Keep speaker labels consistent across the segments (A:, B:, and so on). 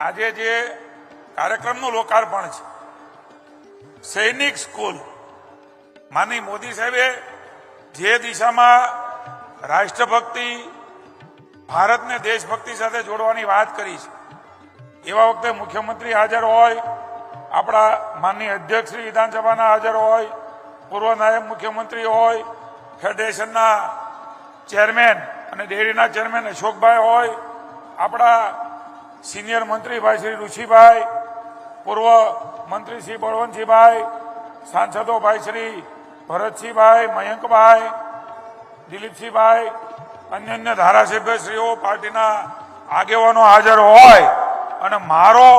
A: આજે જે કાર્યક્રમનું લોકાર્પણ છે, સૈનિક સ્કૂલ માની મોદી સાહેબે જે દિશામાં રાષ્ટ્રભક્તિ, ભારતને દેશભક્તિ સાથે જોડવાની વાત કરી છે, એવા વખતે મુખ્યમંત્રી હાજર હોય, આપણા માનની અધ્યક્ષ શ્રી વિધાનસભાના હાજર હોય, પૂર્વ નાયબ મુખ્યમંત્રી હોય, ફેડરેશનના ચેરમેન અને ડેરીના ચેરમેન અશોકભાઈ હોય, આપણા સિનિયર મંત્રી ભાઈ શ્રી ઋષિભાઈ, પૂર્વ મંત્રી શ્રી બળવંતસિંહભાઈ સાંસદો ભાઈ શ્રી ભરતસિંહભાઈ, મયંકભાઈ, દિલીપસિંહભાઈ, અન્ય અન્ય ધારાસભ્યશ્રીઓ પાર્ટીના આગેવાનો હાજર હોય અને મારો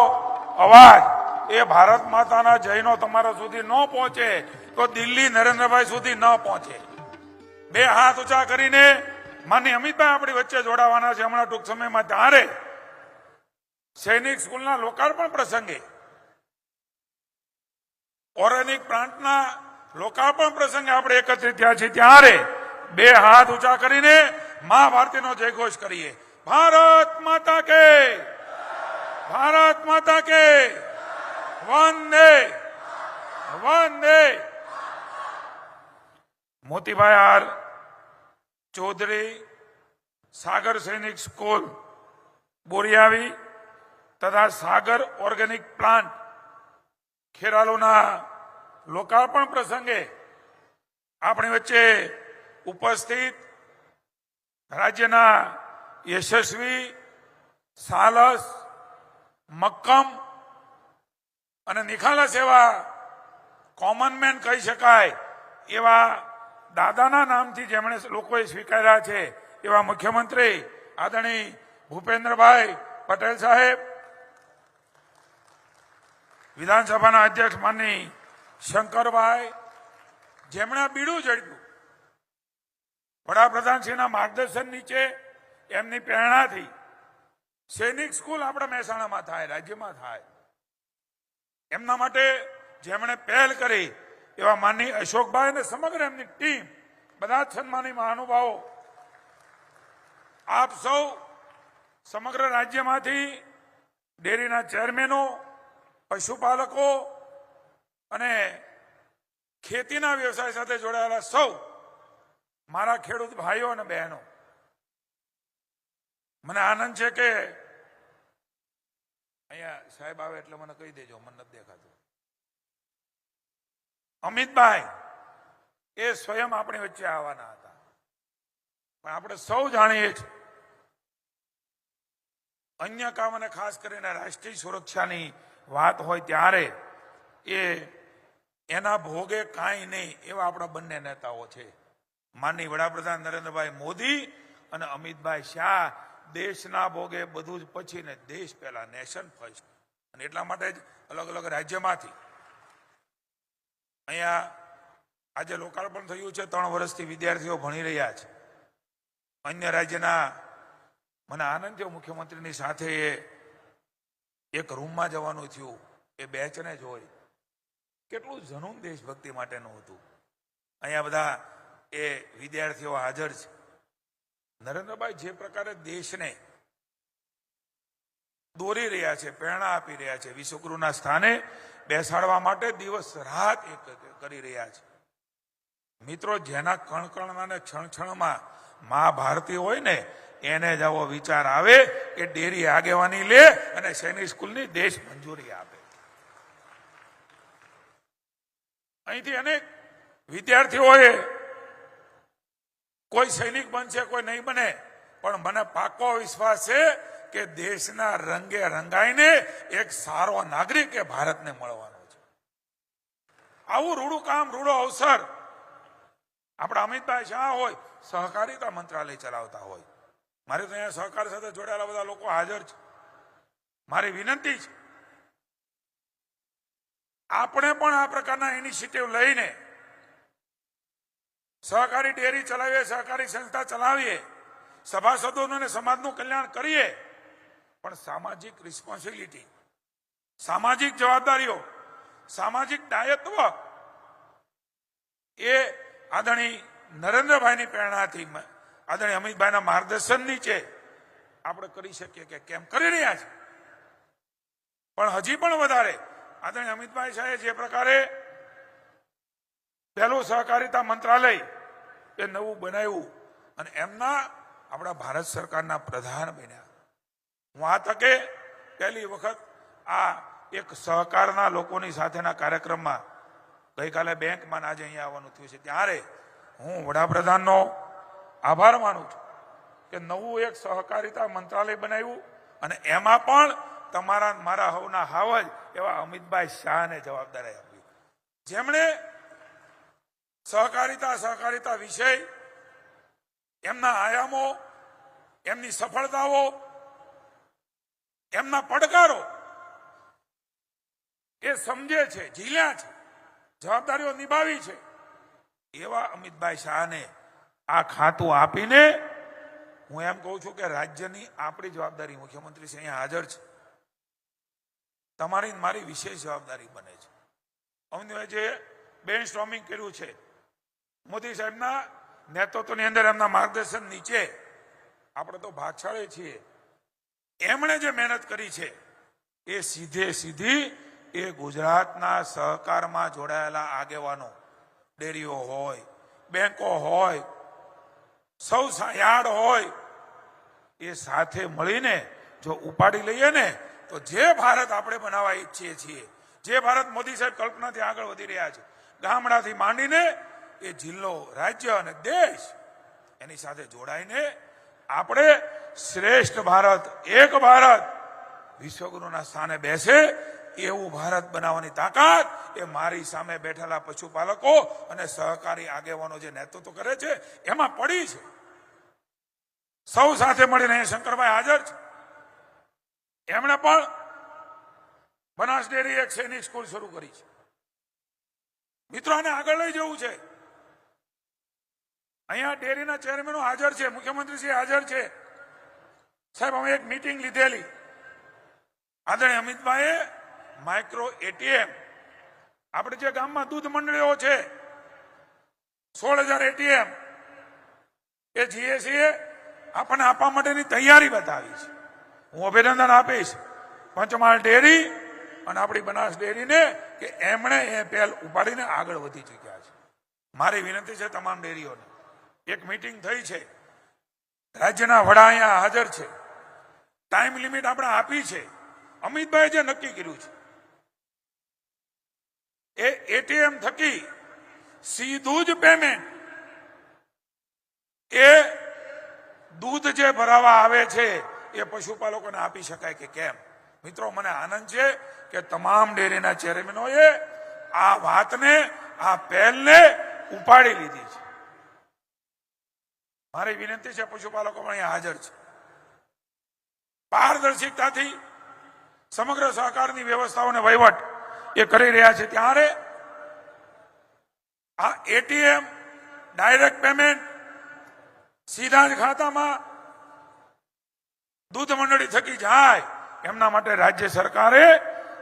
A: અવાજ એ ભારત માતાના જયનો તમારા સુધી ન પહોંચે તો દિલ્હી નરેન્દ્રભાઈ સુધી ન પહોંચે. બે હાથ ઊંચા કરીને માની અમિતભાઈ આપણી વચ્ચે જોડાવાના છે. હમણાં ટૂંક સમયમાં ત્યારે સૈનિક સ્કૂલના લોકાર્પણ પ્રસંગે ઓર્ગેનિક પ્લાન્ટના લોકાર્પણ પ્રસંગે આપણે એકત્રિત થયા છીએ. ત્યારે બે હાથ ઊંચા કરીને મા ભારતીનો જયઘોષ કરીએ. ભારત માતા કે! ભારત માતા કે! વંદે! વંદે! મોતીભાઈ આર ચૌધરી, સાગર સૈનિક સ્કૂલ બોરિયાવી તથા સાગર ઓર્ગેનિક પ્લાન્ટ ખેરાલુના લોકાર્પણ પ્રસંગે આપણી વચ્ચે ઉપસ્થિત રાજ્યના યશસ્વી, સાલસ, મક્કમ અને નિખાલસ એવા કોમન મેન કહી શકાય એવા દાદાના નામથી જેમણે લોકોએ સ્વીકાર્યા છે એવા મુખ્યમંત્રી આદરણીય ભૂપેન્દ્રભાઈ પટેલ સાહેબ વિધાનસભાના અધ્યક્ષ માનની શંકરભાઈ જેમણે બીડું ઝડપ્યું વડાપ્રધાનશ્રીના માર્ગદર્શન નીચે એમની પ્રેરણાથી સૈનિક સ્કૂલ આપણા મહેસાણામાં થાય, રાજ્યમાં થાય. એમના માટે જેમણે પહેલ કરી એવા માનની અશોકભાઈ અને સમગ્ર એમની ટીમ બધા જ સન્માની મહાનુભાવો, આપ સૌ સમગ્ર રાજ્યમાંથી ડેરીના ચેરમેનો પશુપાલકો અને ખેતીના વ્યવસાય સાથે જોડાયેલા સૌ મારા ખેડૂત ભાઈઓ અને બહેનો, મને આનંદ છે કે અહીંયા સાહેબ આવે એટલે મને કહી દેજો, મને નથી દેખાતું. અમિતભાઈ, એ સ્વયં આપણી વચ્ચે આવવાના હતા. પણ આપણે સૌ જાણીએ છીએ. અન્ય કામ અને ખાસ કરીને રાષ્ટ્રીય સુરક્ષાની વાત હોય ત્યારે એ એના ભોગે કાંઈ નહીં એવા આપણા બંને નેતાઓ છે. માનની વડાપ્રધાન નરેન્દ્રભાઈ મોદી અને અમિતભાઈ શાહ દેશના ભોગે બધું જ પછી ને દેશ પહેલા નેશન ફર્સ્ટ. અને એટલા માટે જ અલગ અલગ રાજ્યમાંથી અહીંયા આજે લોકાર્પણ થયું છે, ત્રણ વર્ષથી વિદ્યાર્થીઓ ભણી રહ્યા છે. અન્ય રાજ્યના મને આનંદ થયો મુખ્યમંત્રીની સાથે એક રૂમમાં જવાનું થયું, એ બેચને જોઈ કેટલું જનૂન દેશભક્તિ માટેનું હતું. અહીંયા બધા એ વિદ્યાર્થીઓ હાજર છે. નરેન્દ્રભાઈ જે પ્રકારે દેશને દોરી રહ્યા છે, પ્રેરણા આપી રહ્યા છે, વિશ્વગુરુના સ્થાને બેસાડવા માટે દિવસ રાત એક કરી રહ્યા છે. મિત્રો, જેના કણ કણમાં ને ક્ષણ ક્ષણમાં મા ભારતી હોય ને, એને જ આવો વિચાર આવે કે ડેરી આગેવાની લે અને સૈનિક સ્કૂલની દેશ મંજૂરી આપે. અહીંથી અનેક વિદ્યાર્થીઓએ કોઈ સૈનિક બનશે, કોઈ નહીં બને, પણ મને પાકો વિશ્વાસ છે કે દેશના રંગે રંગાઈને એક સારો નાગરિક એ ભારતને મળવાનો છે. આવું રૂડું કામ, રૂડો અવસર આપણા અમિતભાઈ શાહ હોય, સહકારિતા મંત્રાલય ચલાવતા હોય. મારે તો અહીંયા સહકાર સાથે જોડાયેલા બધા લોકો હાજર છે. મારી વિનંતી છે. આપણે પણ આ પ્રકારના ઇનિશિયેટિવ લઈને સહકારી ડેરી ચલાવીએ, સહકારી સંસ્થા ચલાવીએ, સભાસદોનું અને સમાજનું કલ્યાણ કરીએ, પણ સામાજિક રિસ્પોન્સિબિલિટી સામાજિક જવાબદારીઓ, સામાજિક દાયત્વ એ આદરણીય નરેન્દ્રભાઈની પ્રેરણાથી આદરણીય અમિતભાઈના માર્ગદર્શન નીચે આપણે કરી શકીએ કે કેમ કરી રહ્યા છે. પણ હજી પણ વધારે આદરણીય અમિતભાઈ સાહેબ જે પ્રકારે પહેલું સહકારિતા મંત્રાલય એ નવું બનાવ્યું અને એમના આપણા ભારત સરકારના પ્રધાન બન્યા. હું આ તકે પહેલી વખત આ એક સહકારના લોકોની સાથેના કાર્યક્રમમાં ગઈકાલે બેંકમાં આજે અહીંયા આવવાનું થયું છે. ત્યારે હું વડાપ્રધાનનો આભાર માનું છું કે નવું એક સહકારિતા મંત્રાલય બનાવ્યું અને એમાં પણ તમારા, મારા હવના હાવજ એવા અમિતભાઈ શાહને જવાબદારી આપી. જેમણે સહકારિતા સહકારિતા વિષય એમના આયામો, એમની સફળતાઓ, એમના પડકારો એ સમજે છે, ઝીલ્યા છે. જવાબદારીઓ નિભાવી છે. એવા અમિતભાઈ શાહને આ ખાતું આપીને હું એમ કહું છું કે રાજ્યની આપણી જવાબદારી મુખ્યમંત્રી શ્રી અહીંયા હાજર છે. તમારી મારી વિશેષ જવાબદારી બને છે. અમને જે બેન સ્ટોમિંગ કર્યું છે, મોદી સાહેબના નેતૃત્વની અંદર એમના માર્ગદર્શન નીચે આપણે તો ભાગશાળી છીએ. એમણે જે મહેનત કરી છે, એ સીધે સીધી એ ગુજરાતના સહકારમાં જોડાયેલા આગેવાનો, ડેરીઓ હોય, બેંકો હોય, સૌ યાર્ડ હોય, એ સાથે મળીને જો ઉપાડી લઈએ ને, તો જે ભારત આપણે બનાવવા ઈચ્છીએ છીએ, જે ભારત મોદી સાહેબ કલ્પનાથી આગળ વધી રહ્યા છે, ગામડાથી માંડીને એ જિલ્લો, રાજ્ય અને દેશ એની સાથે જોડાઈને આપણે શ્રેષ્ઠ ભારત, એક ભારત વિશ્વગુરુના સ્થાને બેસે એવું ભારત બનાવવાની તાકાત એ મારી સામે બેઠેલા પશુપાલકો અને સહકારી આગેવાનો જે નેતૃત્વ કરે છે, એમાં પડી છે. સૌ સાથે મળીને શંકરભાઈ હાજર છે. એમણે પણ બનાસ ડેરી એક સૈનિક સ્કૂલ શરૂ કરી છે. મિત્રો, આને આગળ લઈ જવું છે. અહીંયા ડેરીના ચેરમેનો હાજર છે મુખ્યમંત્રી શ્રી હાજર છે. સાહેબ, અમે એક મિટિંગ લીધેલી. આદરણીય અમિતભાઈએ માઇક્રો એટીએમ. આપણે જે ગામમાં દૂધ મંડળીઓ છે સોળ હજાર એટીએમ, એ જીએસસીએ આપણને આપવા માટેની તૈયારી બતાવી છે. હું અભિનંદન આપીશ. પંચમહાલ ડેરી અને આપણી બનાસ ડેરીને કે એમણે એ પહેલ ઉપાડીને આગળ વધી ચૂક્યા છે. મારી વિનંતી છે તમામ ડેરીઓને. એક મિટિંગ થઈ છે. રાજ્યના વડા અહીંયા હાજર છે. ટાઈમ લિમિટ આપણે આપી છે. અમિતભાઈ જે નક્કી કર્યું છે એ એટીએમ થકી સીધું જ પેમેન્ટ. એ દૂધ જે ભરાવા આવે છે, એ પશુપાલકોને આપી શકાય કે કેમ? મિત્રો, મને આનંદ છે કે તમામ ડેરીના ચેરમેનોએ આ વાતને, આ પહેલને ઉપાડી લીધી છે. મારી વિનંતી છે પશુપાલકો પણ અહીંયા હાજર છે. પારદર્શિકતાથી સમગ્ર સહકારની વ્યવસ્થાઓને વહીવટ એ કરી રહ્યા છે. ત્યારે આ એટીએમ ડાયરેક્ટ પેમેન્ટ સીધા જ ખાતામાં દૂધ મંડળી થકી જાય. એમના માટે રાજ્ય સરકારે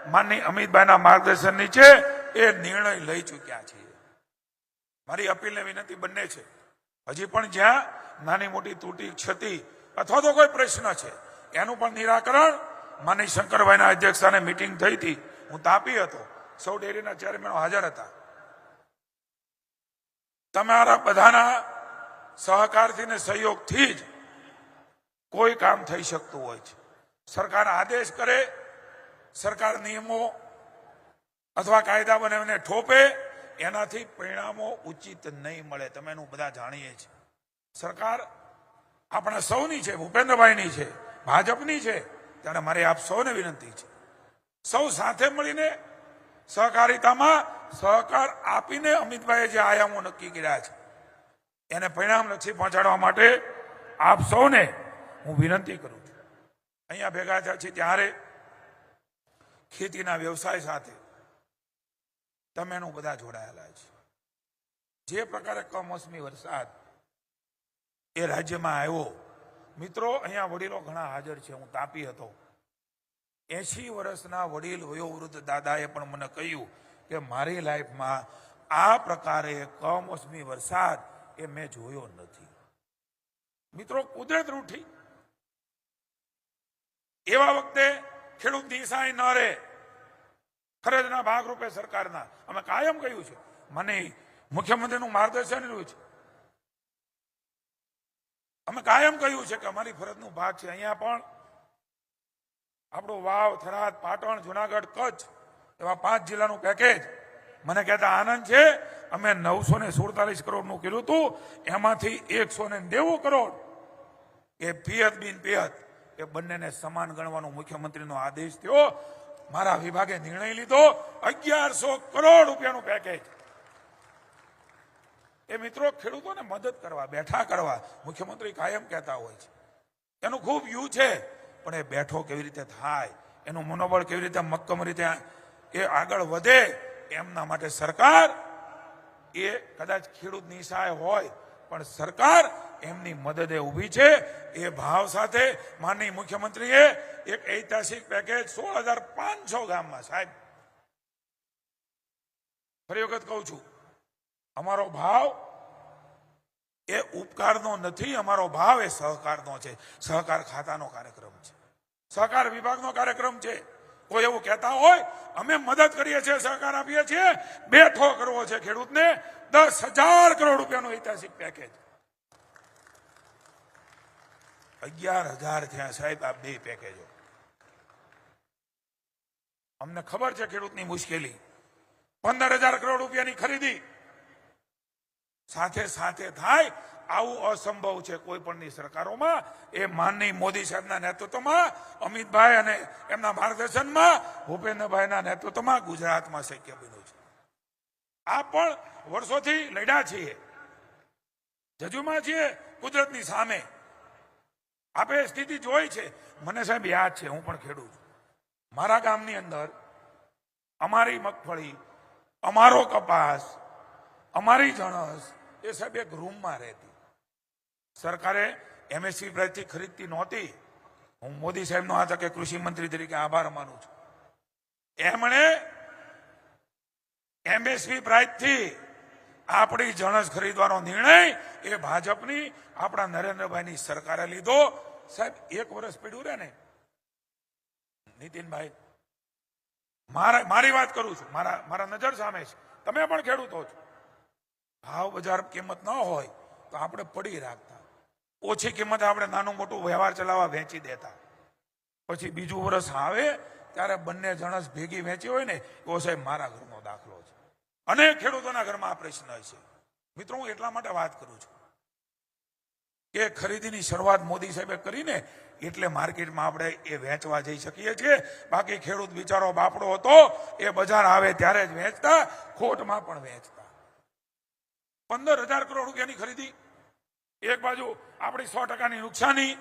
A: માનની અમિતભાઈના માર્ગદર્શન નીચે એ નિર્ણય લઈ ચૂક્યા છે. મારી અપીલને વિનંતી બંને છે. હજી પણ જ્યાં નાની મોટી તૂટી ક્ષતિ અથવા તો કોઈ પ્રશ્ન છે, એનું પણ નિરાકરણ માની શંકરભાઈના અધ્યક્ષસ્થાને મીટિંગ થઈ હતી. હું તાપી હતો. સૌ ડેરીના ચેરમેનો હાજર હતા. તમારા બધાના સહકારથી ને સહયોગથી જ કોઈ કામ થઈ શકતું હોય છે. સરકાર આદેશ કરે, સરકાર નિયમો અથવા કાયદા બનાવીને ઠોપે, એનાથી પરિણામો ઉચિત નહીં મળે. તમે એનું બધા જાણીએ છીએ. સરકાર આપણા સૌની છે, ભૂપેન્દ્રભાઈની છે, ભાજપની છે. ત્યારે મારી આપ સૌને વિનંતી છે. સૌ સાથે મળીને સહકારિતામાં સહકાર આપીને અમિતભાઈએ જે આયામો નક્કી કર્યા છે, એને પરિણામ નથી પહોંચાડવા માટે આપ સૌને હું વિનંતી કરું છું. અહીંયા ભેગા થયા છે ત્યારે ખેતીના વ્યવસાય સાથે તમે એનું બધા જોડાયેલા છે. જે પ્રકારે કમોસમી વરસાદ એ રાજ્યમાં આવ્યો, મિત્રો, અહીંયા વડીલો ઘણા હાજર છે, હું તાપી હતો. એસી વર્ષના વડીલ વયોવૃદ્ધ દાદાએ પણ મને કહ્યું કે મારી લાઈફમાં આ પ્રકારે કમોસમી વરસાદ એ મેં જોયો નથી. મિત્રો, કુદરત રૂઠી. એવા વખતે ખેડૂત દિશાએ ન રહે. ફરજના ભાગરૂપે સરકારના. અમે કાયમ કહ્યું છે, મને મુખ્યમંત્રીનું માર્ગદર્શન રહ્યું છે. અમે કાયમ કહ્યું છે કે અમારી ફરજનું ભાગ છે. અહીંયા પણ આપણું વાવ, થરાદ, પાટણ, જુનાગઢ, કચ્છ, એવા પાંચ જિલ્લાનું પેકેજ મને કહેતા આનંદ છે, અમે નવસો ને સુડતાલીસ કરોડનું કીધું હતું એમાંથી એકસો ને નેવું કરોડ એ પિયત બિન પિયત, એ બંનેને સમાન ગણવાનો મુખ્યમંત્રીનો આદેશ થયો. મારા વિભાગે નિર્ણય લીધો, અગિયારસો કરોડ રૂપિયાનું પેકેજ એ મિત્રો ખેડૂતોને મદદ કરવા, બેઠા કરવા મુખ્યમંત્રી કાયમ કહેતા હોય છે. એનું ખૂબ યુ છે. પણ એ બેઠો કેવી રીતે થાય? એનું મનોબળ કેવી રીતે મક્કમ રીતે એ આગળ વધે, એમના માટે સરકાર એ કદાચ ખેડૂતની નિશાય હોય, પણ સરકાર એમની મદદે ઊભી છે. એ ભાવ સાથે માનનીય મુખ્યમંત્રીએ એક ઐતિહાસિક પેકેજ સોળ હજાર પાંચસો ગામમાં સાહેબ. ફરી વખત કહું છું, અમારો ભાવ એ ઉપકારનો નથી, અમારો ભાવ એ સહકારનો છે. સહકાર ખાતાનો કાર્યક્રમ છે. સહકાર વિભાગનો કાર્યક્રમ છે. કોઈ એવું કહેતા હોય, અમે મદદ કરીએ છીએ, સહકાર આપીએ છીએ. બેઠો કરવો છે ખેડૂતને દસ હજાર કરોડ રૂપિયાનું ઐતિહાસિક પેકેજ અગિયાર હજાર થયા સાહેબ આ બે પેકેજો અમને ખબર છે ખેડૂતની મુશ્કેલી. પંદર હજાર કરોડ રૂપિયાની ખરીદી. સાથે સાથે થાય, આવું અસંભવ છે કોઈ પણની સરકારોમાં. એ માનની મોદી સાહેબના નેતૃત્વમાં, અમિતભાઈ અને એમના માર્ગદર્શનમાં, ભૂપેન્દ્રભાઈના નેતૃત્વમાં ગુજરાતમાં શક્ય બન્યું છે. આ પણ વર્ષોથી લડ્યા છીએ. જજુમાં છીએ કુદરતની સામે. આપે સ્થિતિ જોઈ છે. મને સાહેબ યાદ છે, હું પણ ખેડૂત. છું મારા ગામની અંદર અમારી મગફળી, અમારો કપાસ, અમારી જણસ એ સાહેબ એક રૂમમાં રહેતી. સરકારે એમએસપી પ્રાઇસથી ખરીદતી નહોતી. હું મોદી સાહેબનો આ તકે કૃષિ મંત્રી તરીકે આભાર માનું છું. એમણે એમએસપી પ્રાઇસથી આપણી જણસ ખરીદવાનો નિર્ણય એ ભાજપની, આપણા નરેન્દ્રભાઈની સરકારે લીધો. સાહેબ, એક વર્ષ પીડ્યું રહે ને. નીતિનભાઈ, મારા, મારી વાત કરું છું. મારા મારા નજર સામે છે. તમે પણ ખેડૂતો છો. ભાવ બજાર કિંમત ન હોય તો આપણે પડી રાખતા. ઓછી કિંમતે આપણે નાનું મોટું વ્યવહાર ચલાવવા વેચી દેતા. પછી બીજું વર્ષ આવે, ત્યારે બંને જણસ ભેગી વેચી હોય ને, એવો સાહેબ મારા ઘરનો દાખલો છે. અને ખેડૂતોના ઘરમાં આ પ્રશ્ન છે. મિત્રો, હું એટલા માટે વાત કરું છું કે ખરીદીની શરૂઆત મોદી સાહેબે કરીને એટલે માર્કેટમાં આપણે એ વેચવા જઈ શકીએ છીએ. બાકી ખેડૂત બિચારો બાપડો હતો, એ બજાર આવે ત્યારે જ વેચતા, ખોટમાં પણ વેચતા. પંદર હજાર કરોડ રૂપિયાની ખરીદી. એક બાજુ આપણી સો ટકાની નુકસાની,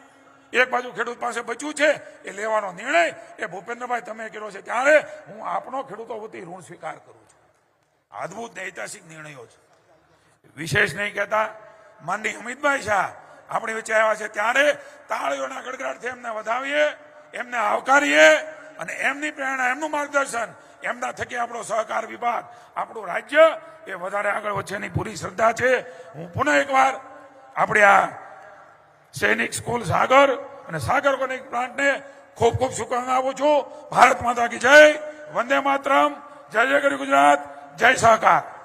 A: એક બાજુ ખેડૂત પાસે બચ્યું છે, એ લેવાનો નિર્ણય. એ ભૂપેન્દ્રભાઈ, તમે કર્યો છે ત્યારે હું આપણો ખેડૂતો વતી ઋણ સ્વીકાર કરું છું. અદભુત ને ઐતિહાસિક નિર્ણયો છે. વિશેષ નહીં કહેતા માનની અમિતભાઈ શાહ, આપણી વચ્ચે આવ્યા છે ત્યારે તાળીઓના ગડગડાટથી એમને વધાવીએ, એમને આવકારીએ અને એમની પ્રેરણા, એમનું માર્ગદર્શન, એમના થકી આપણો સહકાર વિભાગ, આપણું રાજ્ય એ વધારે આગળ વધશેની પૂરી શ્રદ્ધા છે. હું પુનઃ એકવાર આપણે આ સૈનિક સ્કૂલ સાગર અને સાગર કોનિક પ્લાન્ટને ખૂબ ખૂબ શુભકામના આપું છું. ભારત માતા કી જય. વંદે માતરમ. જય જય ગરી ગુજરાત. જય સહકાર.